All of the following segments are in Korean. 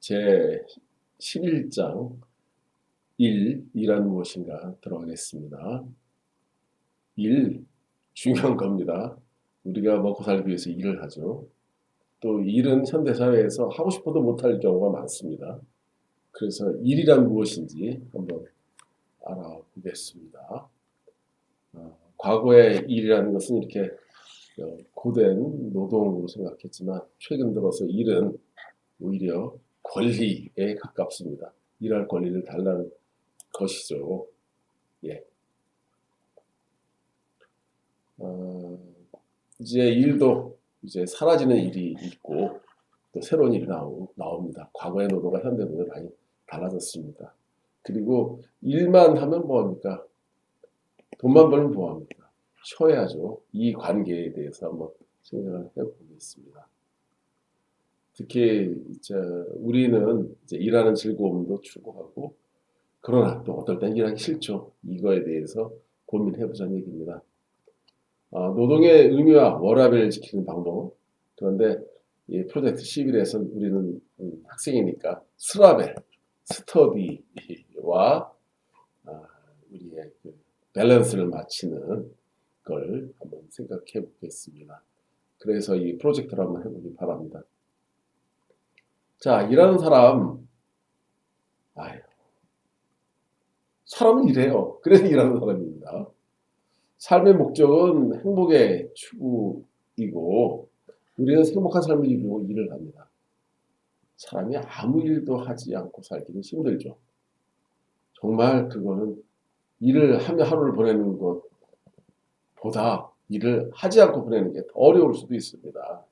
제 11장 1, 이란 무엇인가 들어가겠습니다. 1, 중요한 겁니다. 우리가 먹고 살기 위해서 일을 하죠. 또 일은 현대사회에서 하고 싶어도 못할 경우가 많습니다. 그래서 일이란 무엇인지 한번 알아보겠습니다. 어, 과거의 일이라는 것은 이렇게 어, 고된 노동으로 생각했지만 최근 들어서 일은 오히려 권리에 가깝습니다. 일할 권리를 달라는 것이죠. 예. 어, 이제 일도 이제 사라지는 일이 있고 또 새로운 일이 나오, 나옵니다. 과거의 노동과 현대 노동이 많이 달라졌습니다. 그리고 일만 하면 뭐합니까? 돈만 벌면 뭐합니까? 쉬어야죠. 이 관계에 대해서 한번 생각을 해보겠습니다. 특히 우리는 일하는 즐거움도 추구하고 그러나 또 어떨 땐 일하기 싫죠. 이거에 대해서 고민해보자는 얘기입니다. 아, 노동의 의미와 워라밸을 지키는 방법. 그런데 이 프로젝트 11에서는 우리는 음, 학생이니까 스라벨, 스터디와 아, 우리의 그 밸런스를 맞추는 걸 한번 생각해 보겠습니다. 그래서 이 프로젝트를 한번 해보기 바랍니다. 자, 일하는 사람, 아유, 사람은 일해요. 그래서 일하는 사람입니다. 삶의 목적은 행복의 추구이고, 우리는 행복한 삶을 이루고 일을 합니다. 사람이 아무 일도 하지 않고 살기는 힘들죠. 정말 그거는 일을 하며 하루를 보내는 것보다 일을 하지 않고 보내는 게 더 어려울 수도 있습니다.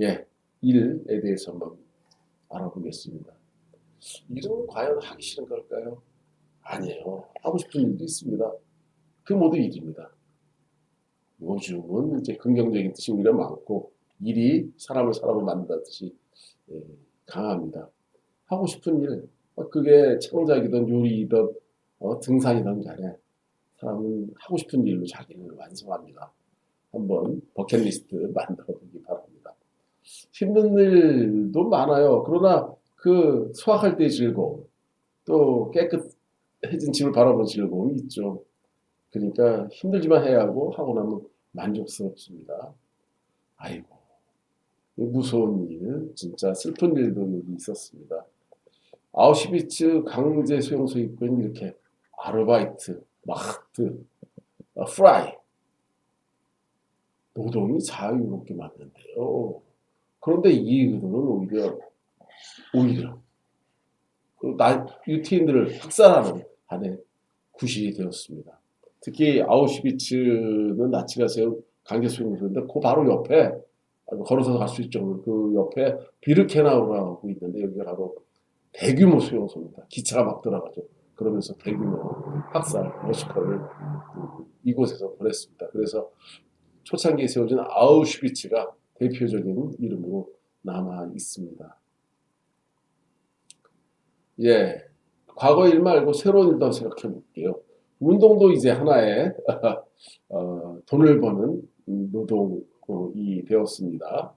예, 일에 대해서 한번 알아보겠습니다. 일은 과연 하기 싫은 걸까요? 아니에요. 하고 싶은 일도 있습니다. 그 모두 일입니다. 요즘은 이제 긍정적인 뜻이 오히려 많고 일이 사람을 사람을 만든다는 뜻이 예, 강합니다. 하고 싶은 일, 어, 그게 창작이든 요리이든 어, 등산이든 간에 사람은 하고 싶은 일로 자기를 완성합니다. 한번 버킷리스트 만들어 보기 바랍니다. 힘든 일도 많아요. 그러나 그 수확할 때의 즐거움, 또 깨끗해진 집을 바라보는 즐거움이 있죠. 그러니까 힘들지만 해야 하고 하고 나면 만족스럽습니다. 아이고 무서운 일, 진짜 슬픈 일도 있었습니다. 아우슈비츠 강제 수용 소입군 이렇게 아르바이트, 마흐트, 어, 프라이 노동이 자유롭게 맞는데요. 그런데 이 의도는 오히려 오히려 그 나, 유태인들을 학살하는 한에 구실이 되었습니다. 특히 아우슈비츠는 나치가 세운 강제 수용소인데 그 바로 옆에 걸어서 갈 수 있죠. 그 옆에 비르케나우라고 있는데 여기가 바로 대규모 수용소입니다. 기차가 막 들어가죠. 그러면서 대규모 학살, 머시커를 이곳에서 보냈습니다. 그래서 초창기에 세워진 아우슈비츠가 대표적인 이름으로 남아 있습니다. 예, 과거 일 말고 새로운 일도 생각해 볼게요. 운동도 이제 하나의 어, 돈을 버는 노동이 되었습니다.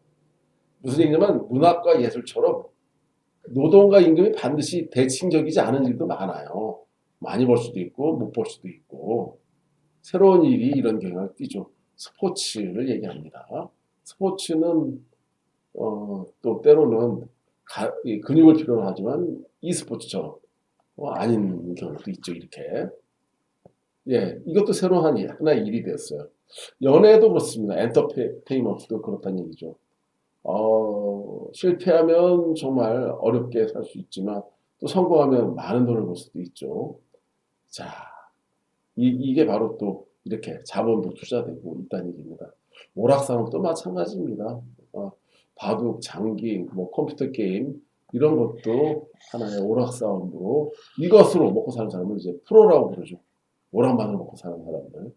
무슨 얘기냐면 문학과 예술처럼 노동과 임금이 반드시 대칭적이지 않은 일도 많아요. 많이 벌 수도 있고 못 벌 수도 있고 새로운 일이 이런 경향을 띠죠. 스포츠를 얘기합니다. 스포츠는 어, 또 때로는 가, 근육을 필요로 하지만 e스포츠처럼 어, 아닌 경우도 있죠. 이렇게 예, 이것도 새로운 한 하나의 일이 됐어요. 연애도 그렇습니다. 엔터테인먼트도 그렇다는 얘기죠. 어, 실패하면 정말 어렵게 살 수 있지만 또 성공하면 많은 돈을 벌 수도 있죠. 자, 이, 이게 바로 또 이렇게 자본도 투자되고 있다는 얘기입니다. 오락산업도 마찬가지입니다. 어, 바둑, 장기, 뭐 컴퓨터 게임 이런 것도 하나의 오락산업으로 이것으로 먹고 사는 사람을 이제 프로라고 부르죠. 오락만을 먹고 사는 사람들.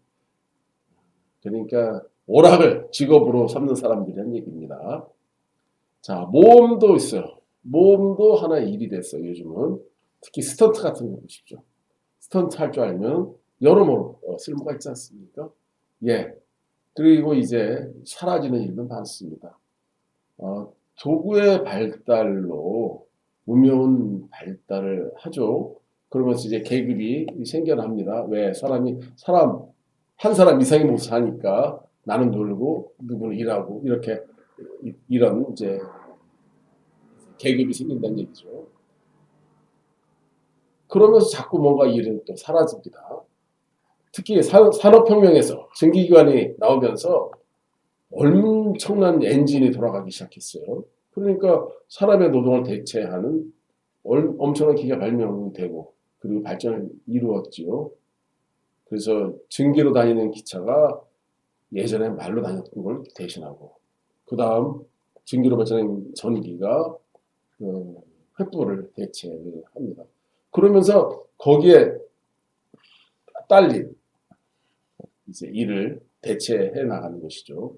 그러니까 오락을 직업으로 삼는 사람들이란 얘기입니다. 자, 모험도 있어요. 모험도 하나의 일이 됐어요, 요즘은. 특히 스턴트 같은 거 보십시오. 스턴트 할 줄 알면 여러모로 어, 쓸모가 있지 않습니까? 예. 그리고 이제 사라지는 일도 많습니다. 어, 도구의 발달로 문명은 발달을 하죠. 그러면서 이제 계급이 생겨납니다. 왜 사람이 사람 한 사람 이상이 못 사니까 나는 놀고 누구는 일하고 이렇게 이- 이런 이제 계급이 생긴다는 얘기죠. 그러면서 자꾸 뭔가 일은 또 사라집니다. 특히 산- 산업혁명에서 전기기관이 나오면서 엄청난 엔진이 돌아가기 시작했어요. 그러니까 사람의 노동을 대체하는 얼- 엄청난 기계가 발명되고 그리고 발전을 이루었지요. 그래서 전기로 다니는 기차가 예전에 말로 다녔던 걸 대신하고 그 다음 전기로 발전한 전기가 그 횃불을 대체를 합니다. 그러면서 거기에 딸린 이제 일을 대체해 나가는 것이죠.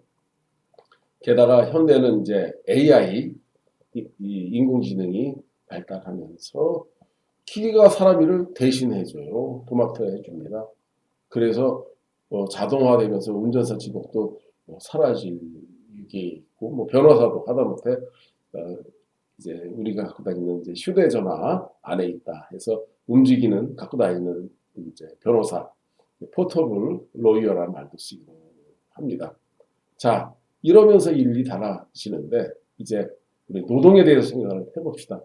게다가 현대는 이제 AI 이- 이 인공지능이 발달하면서 기계가 사람 일을 대신해줘요. 도맡아 해줍니다. 그래서 어, 자동화되면서 운전사 직업도 뭐 사라질 게 있고 뭐 변호사도 하다못해 어, 이제 우리가 갖고 다니는 이제 휴대전화 안에 있다 해서 움직이는 갖고 다니는 이제 변호사 포터블 로이어라는 말도 쓰기도 합니다. 자 이러면서 일이 달라지는데 이제 우리 노동에 대해서 생각을 해봅시다.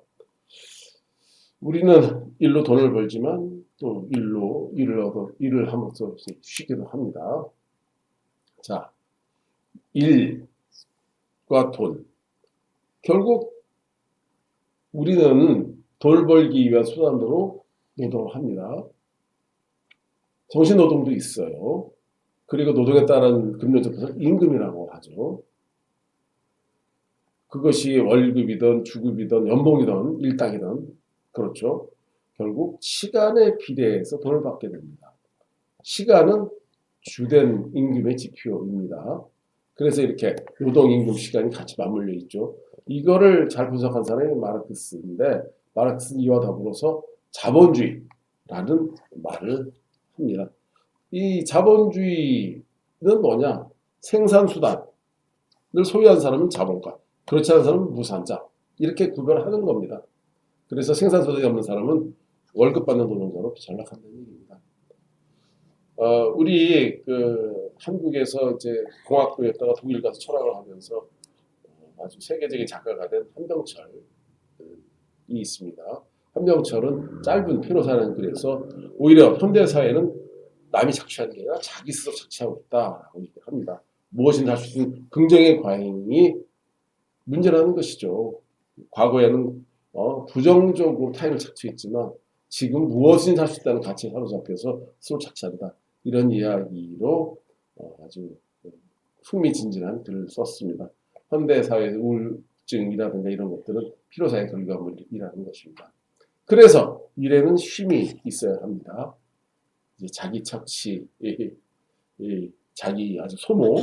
우리는 일로 돈을 벌지만 또 일로 일을 얻어 일을 이제 쉬기도 합니다. 자, 일과 돈. 결국 우리는 돈을 벌기 위한 수단으로 노동을 합니다. 정신 노동도 있어요. 그리고 노동에 따른 금전적에서 임금이라고 하죠. 그것이 월급이든 주급이든 연봉이든 일당이든 그렇죠. 결국 시간에 비례해서 돈을 받게 됩니다. 시간은 주된 임금의 지표입니다. 그래서 이렇게 노동 임금 시간이 같이 맞물려 있죠. 이거를 잘 분석한 사람이 마르크스인데 마르크스는 이와 더불어서 자본주의라는 말을 합니다. 이 자본주의는 뭐냐? 생산수단을 소유한 사람은 자본가, 그렇지 않은 사람은 무산자 이렇게 구별하는 겁니다. 그래서 생산소득이 없는 사람은 월급 받는 노동자로 전락한다는 얘기입니다. 어, 우리 그 한국에서 이제 공학부였다가 독일 가서 철학을 하면서 어, 아주 세계적인 작가가 된 한병철이 있습니다. 한병철은 짧은 피로사는 글에서 오히려 현대 사회는 남이 착취하는 게 아니라 자기 스스로 착취하고 있다라고 얘기를 합니다. 무엇인지 할수 있는 긍정의 과잉이 문제라는 것이죠. 과거에는 어, 부정적으로 타인을 착취했지만 지금 무엇인지 할수 있다는 가치에 사로잡혀서 스스로 착취한다. 이런 이야기로 어, 아주 흥미진진한 글을 썼습니다. 현대 사회의 우울증이라든가 이런 것들은 피로사의 결과물이라는 것입니다. 그래서 일에는 쉼이 있어야 합니다. 이제 자기 착취, 자기 아주 소모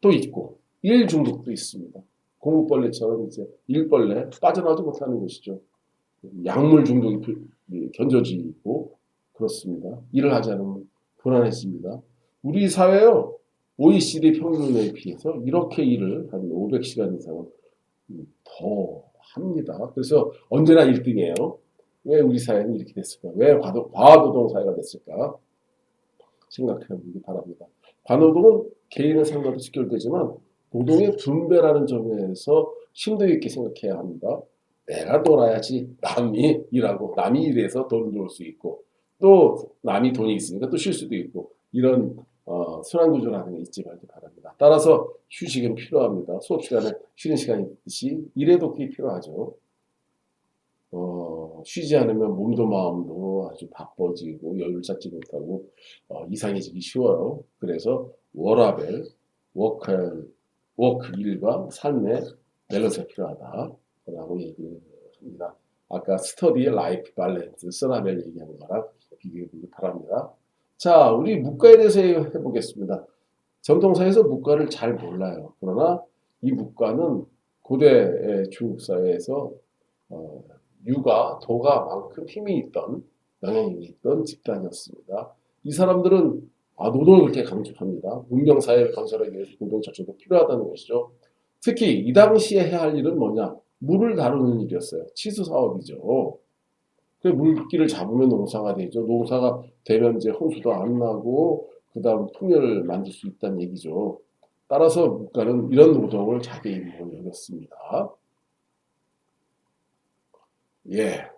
또 있고 일 중독도 있습니다. 공부벌레처럼 이제 일벌레 빠져나오지 못하는 것이죠. 약물 중독이 견뎌지고 그렇습니다. 일을 하지 않으면 불안해집니다. 우리 사회요 OECD 평균에 비해서 이렇게 일을 한 500시간 이상은 더 합니다. 그래서 언제나 1등이에요. 왜 우리 사회는 이렇게 됐을까? 왜 과도, 과노동 사회가 됐을까? 생각해 보기 바랍니다. 과노동은 개인의 생각도 직결되지만 노동의 분배라는 점에서 심도 있게 생각해야 합니다. 내가 놀아야지 남이 일하고 남이 일해서 돈을 벌수 있고 또 남이 돈이 있으니까 또 쉴 수도 있고 이런 어, 순환 구조라는 게 있지 말기 바랍니다. 따라서 휴식은 필요합니다. 수업 시간에 쉬는 시간이 있듯이 일에도 그게 필요하죠. 어, 쉬지 않으면 몸도 마음도 아주 바빠지고 여유를 찾지 못하고 어, 이상해지기 쉬워요. 그래서 워라벨, 워크, 워크 일과 삶의 밸런스가 필요하다라고 얘기를 합니다. 아까 스터디 라이프 밸런스 서라벨 얘기한 거랑 비교해 보기 바랍니다. 자, 우리 문과에 대해서 해보겠습니다. 전통사에서 문과를 잘 몰라요. 그러나 이 문과는 고대 중국 사회에서 어, 유가, 도가만큼 힘이 있던 영향이 있던 집단이었습니다. 이 사람들은 아, 노동을 그렇게 강조합니다. 문명 사회를 건설하기 위해서 노동 자체도 필요하다는 것이죠. 특히 이 당시에 해야 할 일은 뭐냐? 물을 다루는 일이었어요. 치수 사업이죠. 그 물기를 잡으면 농사가 되죠. 농사가 되면 이제 홍수도 안 나고 그다음 풍년을 만들 수 있다는 얘기죠. 따라서 국가는 이런 노동을 자기 임무로 여겼습니다. 예,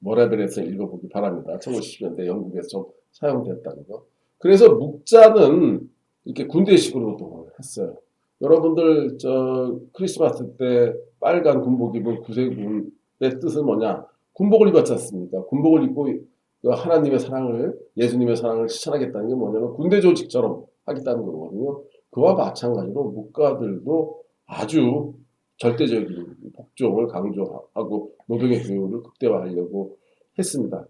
모라벨에서 읽어보기 바랍니다. 1970년대 영국에서 좀 사용됐다는 거. 그래서 묵자는 이렇게 군대식으로 노동을 했어요. 여러분들 저 크리스마스 때 빨간 군복 입은 구세군의 뜻은 뭐냐? 군복을 입었지 않습니까? 군복을 입고 그 하나님의 사랑을 예수님의 사랑을 실천하겠다는 게 뭐냐면 군대 조직처럼 하겠다는 거거든요. 그와 마찬가지로 묵가들도 아주 절대적인 복종을 강조하고 노동의 효율을 극대화하려고 했습니다.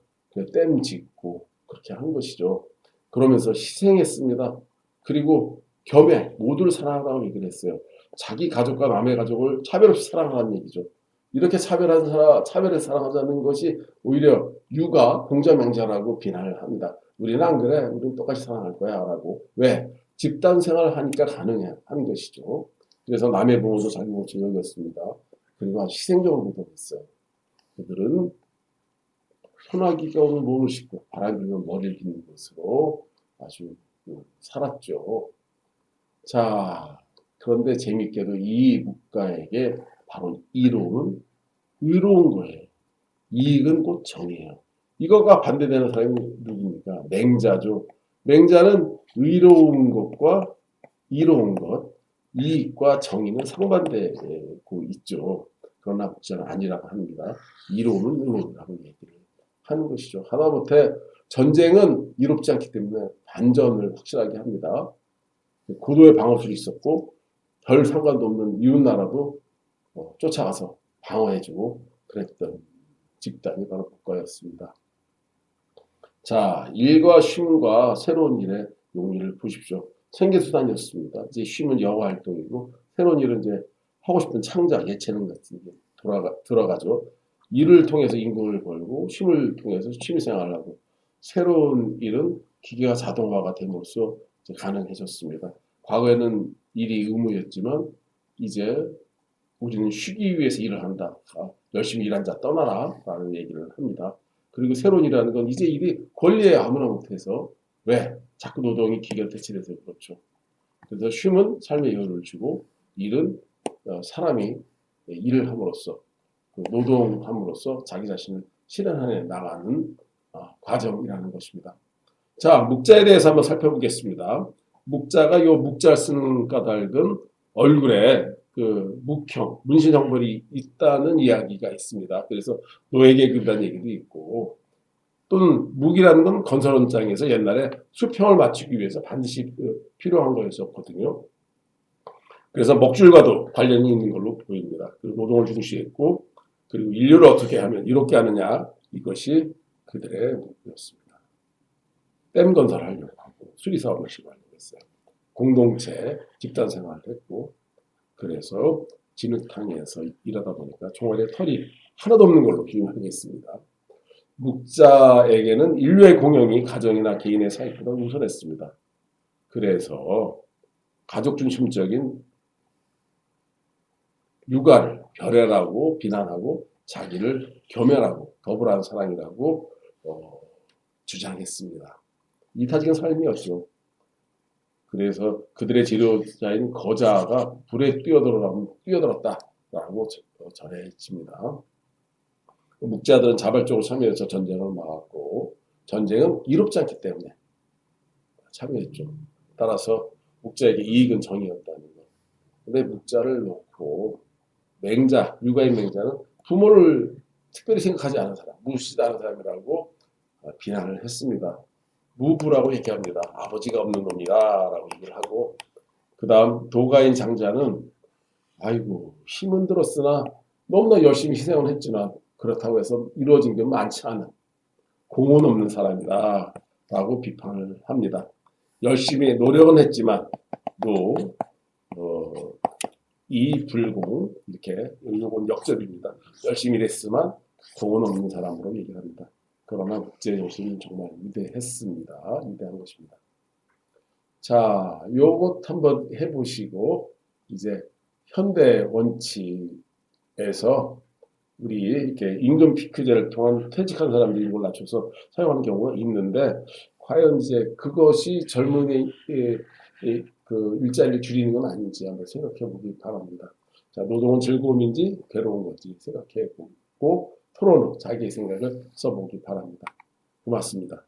댐 짓고 그렇게 한 것이죠. 그러면서 희생했습니다. 그리고 겸해 모두를 사랑하라고 얘기를 했어요. 자기 가족과 남의 가족을 차별 없이 사랑하라는 얘기죠. 이렇게 차별한 사람, 차별을 사랑하자는 것이 오히려 유가 공자명자라고 비난을 합니다. 우리는 안 그래. 우리는 똑같이 사랑할 거야. 라고. 왜? 집단 생활을 하니까. 하는 것이죠. 그래서 남의 자기 부모처럼 여겼습니다. 그리고 아주 희생적으로 노동했어요. 그들은 소나기가 오면 몸을 씻고 바람이 불면 머리를 빗는 것으로 아주 살았죠. 자, 그런데 재밌게도 이 묵가에게 바로 이로움은 의로운 거예요. 이익은 곧 정이에요. 이거가 반대되는 사람이 누굽니까? 맹자죠. 맹자는 의로운 것과 이로운 것, 이익과 정의는 상반되고 있죠. 그러나 묵자는 아니라고 합니다. 이로움은 의로운라고 얘기를 하는 것이죠. 하다못해 전쟁은 이롭지 않기 때문에 반전을 확실하게 합니다. 고도의 방어술이 있었고 별 상관도 없는 이웃 나라도 어, 쫓아가서 방어해주고 그랬던 집단이 바로 국가였습니다. 자, 일과 쉼과 새로운 일의 용의를 보십시오. 생계수단이었습니다. 이제 쉼은 영어 활동이고 새로운 일은 이제 하고 싶은 창작, 예체능 같은 게 돌아가, 들어가죠. 일을 통해서 임금을 벌고 쉼을 통해서 취미생활을 하고 새로운 일은 기계가 자동화가 됨으로써 가능해졌습니다. 과거에는 일이 의무였지만 이제 우리는 쉬기 위해서 일을 한다. 아, 열심히 일한 자 떠나라. 라는 얘기를 합니다. 그리고 새로운 일이라는 건 이제 일이 권리에 아무나 못해서 왜? 자꾸 노동이 기계를 대체돼서 그렇죠. 그래서 쉼은 삶의 여유를 주고 일은 어, 사람이 일을 함으로써 그 노동함으로써 자기 자신을 실현해 나가는 어, 과정이라는 것입니다. 자, 묵자에 대해서 한번 살펴보겠습니다. 묵자가 요 묵자 쓰는 까닭은 얼굴에 그 묵형, 문신 형벌이 있다는 이야기가 있습니다. 그래서 노예계급이라는 얘기도 있고 또는 묵이라는 건 건설 현장에서 옛날에 수평을 맞추기 위해서 반드시 그 필요한 거였었거든요. 그래서 먹줄과도 관련이 있는 걸로 보입니다. 그리고 노동을 중시했고 그리고 인류를 어떻게 하면 이롭게 하느냐 이것이 그들의 목표였습니다. 댐 건설하려고 하고 수리사업을 시도하려고 했어요. 공동체 집단 생활을 했고 그래서 진흙탕에서 일하다 보니까 종아리에 털이 하나도 없는 걸로 비유하겠습니다. 묵자에게는 인류의 공영이 가정이나 개인의 사익보다 우선했습니다. 그래서 가족 중심적인 육아를 별애라고 비난하고 자기를 겸연하고 더불어한 사랑이라고 어, 주장했습니다. 이타적인 삶이었죠. 그래서 그들의 지도자인 거자가 불에 뛰어들어 뛰어들었다 라고 어, 전해집니다. 묵자들은 자발적으로 참여해서 전쟁을 막았고 전쟁은 이롭지 않기 때문에 참여했죠. 따라서 묵자에게 이익은 정이었다는 것. 근데 묵자를 놓고 맹자, 육아인 맹자는 부모를 특별히 생각하지 않은 사람, 무시하는 사람이라고 어, 비난을 했습니다. 무부라고 얘기합니다. 아버지가 없는 놈이다 라고 얘기를 하고 그 다음 도가인 장자는 아이고 힘은 들었으나 너무나 열심히 희생을 했지만 그렇다고 해서 이루어진 게 많지 않은 공은 없는 사람이다 라고 비판을 합니다. 열심히 노력은 했지만 또 어, 이 불공 이렇게 요건 역접입니다. 열심히 일했지만 공은 없는 사람으로 얘기를 합니다. 그러나 국제 정신이 정말 위대했습니다. 위대한 것입니다. 자, 요것 한번 해보시고 이제 현대 원칙에서 우리 이렇게 임금 피크제를 통한 퇴직한 사람들이 이걸 낮춰서 사용하는 경우가 있는데 과연 이제 그것이 젊은이 그 일자리를 줄이는 건 아닌지 한번 생각해 보기 바랍니다. 자, 노동은 즐거움인지 괴로운 건지 생각해 보고 토론으로 자기의 생각을 써보기 바랍니다. 고맙습니다.